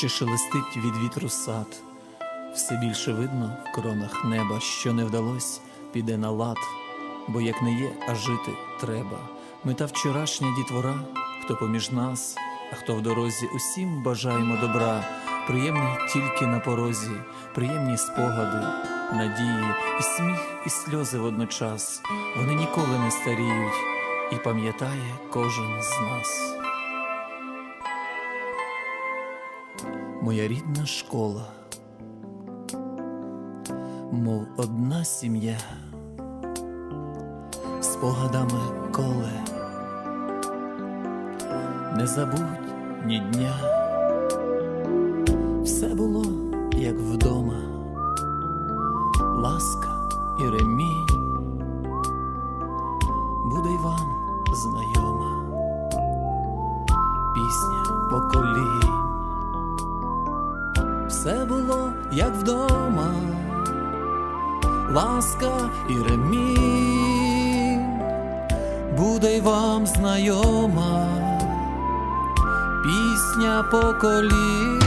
ще шелестить від вітру сад, все більше видно в коронах неба, що не вдалось, піде на лад, бо як не є, а жити треба. Ми та вчорашня дітвора, хто поміж нас, а хто в дорозі, усім бажаємо добра, приємні тільки на порозі, приємні спогади, надії, і сміх, і сльози водночас. Вони ніколи не старіють, і пам'ятає кожен з нас. Моя рідна школа, мов одна сім'я, спогадами коле, не забудь ні дня, все було як вдома, ласка і ремінь, буде й вам знайома, пісня поколінь. Все було як вдома, ласка і ремінь, буде й вам знайома, пісня поколінь,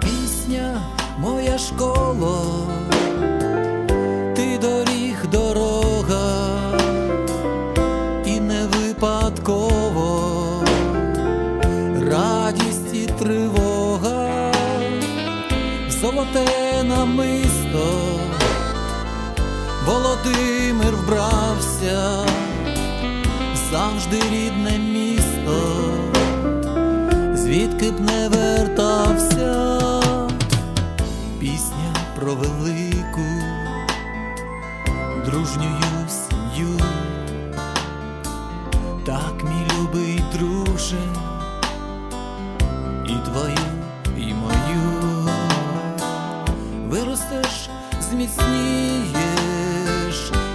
пісня моя школа, золоте намисто, Володимир вбрався, завжди рідне місто, звідки б не вертався, пісня про велику дружню сім'ю. Так, мій любий друже, і твою, зміцнієш,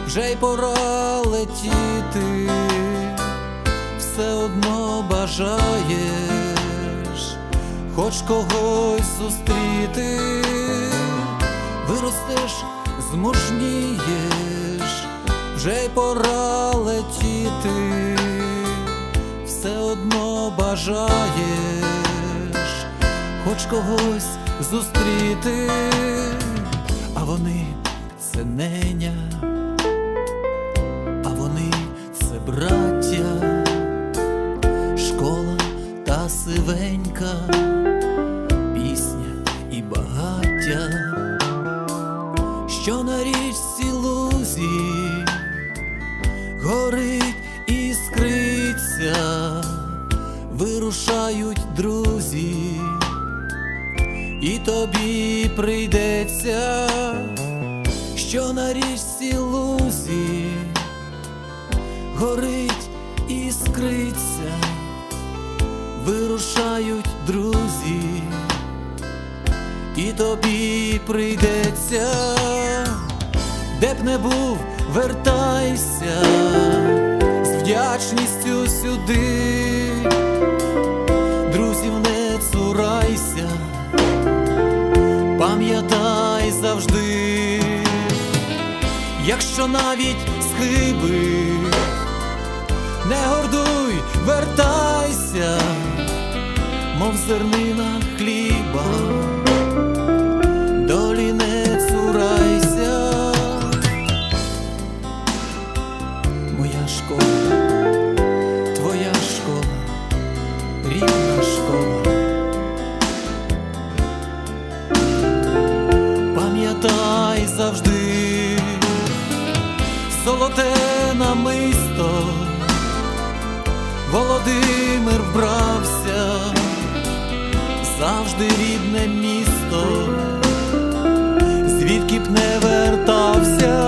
вже й пора летіти, все одно бажаєш, хоч когось зустріти, виростеш, змужнієш, вже й пора летіти, все одно бажаєш, хоч когось зустріти, а вони це неня, а вони це браття, школа та сивенька, пісня і багаття, що на річці лузі горить іскриця, вирушають друзі, і тобі прийдеться, що на річці лузі горить іскриця, вирушають друзі, і тобі прийдеться, де б не був, вертайся з вдячністю сюди, завжди, якщо навіть схиби, не гордуй, вертайся, мов зернина хліба, долі не цурайся. Моя школа, Пам'ятай завжди. Золоте намисто, Володимир вбрався, завжди рідне місто, звідки б не вертався.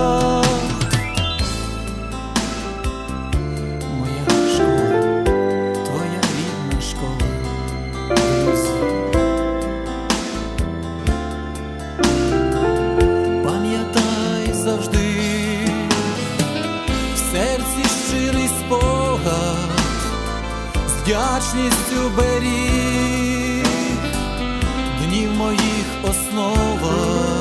Вдячністю беріг днів моїх основа.